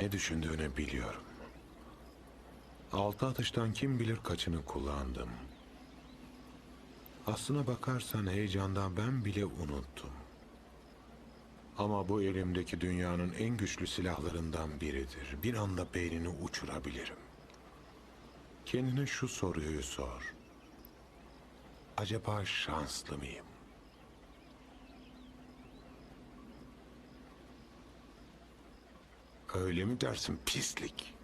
Ne düşündüğünü biliyorum. Altı atıştan kim bilir kaçını kullandım. Aslına bakarsan heyecandan ben bile unuttum. Ama bu elimdeki dünyanın en güçlü silahlarından biridir. Bir anda beynini uçurabilirim. Kendine şu soruyu sor. Acaba şanslı mıyım? Öyle mi dersin pislik?